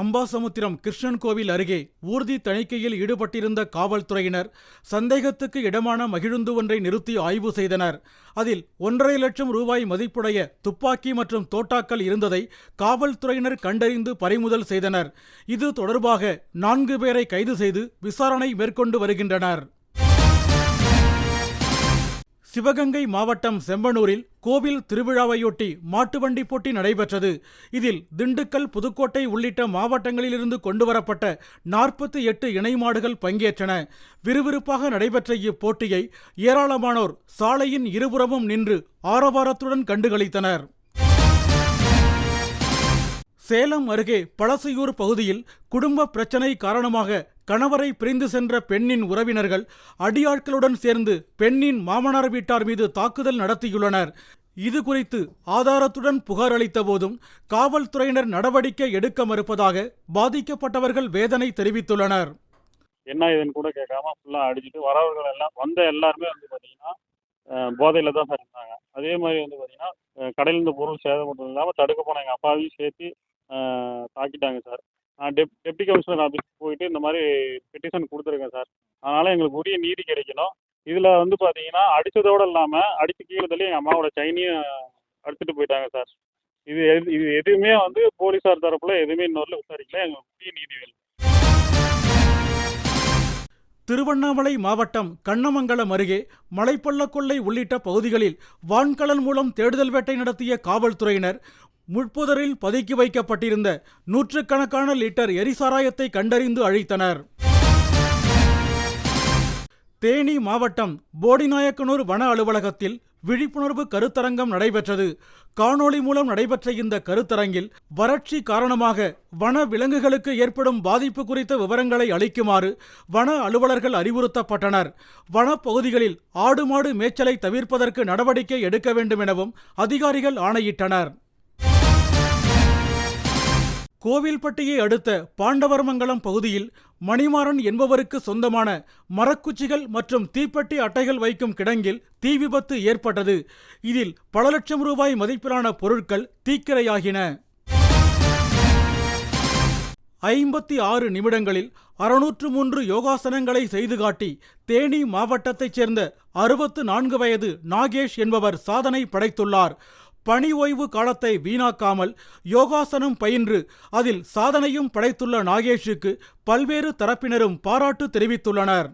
அம்பாசமுத்திரம் கிருஷ்ணன் கோவில் அருகே ஊர்தி தணிக்கையில் ஈடுபட்டிருந்த காவல்துறையினர் சந்தேகத்துக்கு இடமான மகிழுந்து ஒன்றை நிறுத்தி ஆய்வு செய்தனர். அதில் ஒன்றரை லட்சம் ரூபாய் மதிப்புடைய துப்பாக்கி மற்றும் தோட்டாக்கள் இருந்ததை காவல்துறையினர் கண்டறிந்து பறிமுதல் செய்தனர். இது தொடர்பாக நான்கு பேரை கைது செய்து விசாரணை மேற்கொண்டு வருகின்றனர். சிவகங்கை மாவட்டம் செம்பனூரில் கோவில் திருவிழாவையொட்டி மாட்டுவண்டி போட்டி நடைபெற்றது. இதில் திண்டுக்கல் புதுக்கோட்டை உள்ளிட்ட மாவட்டங்களிலிருந்து கொண்டுவரப்பட்ட நாற்பத்தி எட்டு இணை மாடுகள் பங்கேற்றன. விறுவிறுப்பாக நடைபெற்ற இப்போட்டியை ஏராளமானோர் சாலையின் இருபுறமும் நின்று ஆரவாரத்துடன் கண்டுகளித்தனர். சேலம் அருகே பழசையூர் பகுதியில் குடும்ப பிரச்சனை காரணமாக கணவரை பிரிந்து சென்ற பெண்ணின் உறவினர்கள் அடியாட்களுடன் சேர்ந்து பெண்ணின் மாமனார் வீட்டார் மீது தாக்குதல் நடத்தியுள்ளனர். இது குறித்து ஆதாரத்துடன் புகார் அளித்த போதும் காவல்துறையினர் நடவடிக்கை எடுக்க மறுப்பதாக பாதிக்கப்பட்டவர்கள் வேதனை தெரிவித்துள்ளனர். என்ன இதுன்னு கூட கேட்காம ஃபுல்லாக அடிச்சுட்டு வரவர்கள் எல்லாம் வந்த எல்லாருமே வந்து பார்த்தீங்கன்னா போதையில் தான் சார் இருந்தாங்க. அதே மாதிரி வந்து பார்த்தீங்கன்னா கடையில் இருந்த பொருள் சேதம் மட்டும் இல்லாமல் தடுக்க போன எங்கள் அப்பாவையும் சேர்த்து தாக்கிட்டாங்க சார். நான் டெப் டெப்டி கமிஷனர் ஆஃபீஸ்க்கு போயிட்டு இந்த மாதிரி பெட்டிஷன் கொடுத்துருக்கேன் சார் அதனால் எங்களுக்கு உரிய நீதி கிடைக்கணும். இதில் வந்து பார்த்தீங்கன்னா அடித்ததோடு இல்லாமல் அடித்து கீழே தள்ளி எங்கள் அம்மாவோட செயினையும் எடுத்துகிட்டு போயிட்டாங்க சார் இது எது- இது எதுவுமே வந்து போலீஸார் தரப்புல எதுவுமே இன்னொரு விசாரிக்கல. எங்களுக்கு உரிய நீதி வேணும். திருவண்ணாமலை மாவட்டம் கண்ணமங்கலம் அருகே மலைப்பள்ளக்கொள்ளை உள்ளிட்ட பகுதிகளில் வான்கலன் மூலம் தேடுதல் வேட்டை நடத்திய காவல்துறையினர் முட்புதரில் பதுக்கி வைக்கப்பட்டிருந்த நூற்றுக்கணக்கான லிட்டர் எரிசாராயத்தை கண்டறிந்து அழித்தனர். தேனி மாவட்டம் போடிநாயக்கனூர் வன அலுவலகத்தில் விழிப்புணர்வு கருத்தரங்கம் நடைபெற்றது. காணொளி மூலம் நடைபெற்ற இந்த கருத்தரங்கில் வறட்சி காரணமாக வன விலங்குகளுக்கு ஏற்படும் பாதிப்பு குறித்த விவரங்களை அளிக்குமாறு வன அலுவலர்கள் அறிவுறுத்தப்பட்டனர். வனப்பகுதிகளில் ஆடு மாடு மேய்ச்சலை தவிர்ப்பதற்கு நடவடிக்கை எடுக்க வேண்டும் எனவும் அதிகாரிகள் ஆணையிட்டனர். கோவில்பட்டியை அடுத்த பாண்டவர்மங்கலம் பகுதியில் மணிமாறன் என்பவருக்கு சொந்தமான மரக்குச்சிகள் மற்றும் தீப்பெட்டி அட்டைகள் வைக்கும் கிடங்கில் தீ விபத்து ஏற்பட்டது. இதில் பல லட்சம் ரூபாய் மதிப்பிலான பொருட்கள் தீக்கிரையாகின. ஐம்பத்தி ஆறு நிமிடங்களில் அறுநூற்று மூன்று யோகாசனங்களை செய்து காட்டி தேனி மாவட்டத்தைச் சேர்ந்த அறுபத்து நான்கு வயது நாகேஷ் என்பவர் சாதனை படைத்துள்ளார். பணி ஓய்வு காலத்தை வீணாக்காமல் யோகாசனம் பயின்று அதில் சாதனையும் படைத்துள்ள நாகேஷுக்கு பல்வேறு தரப்பினரும் பாராட்டு தெரிவித்துள்ளனர்.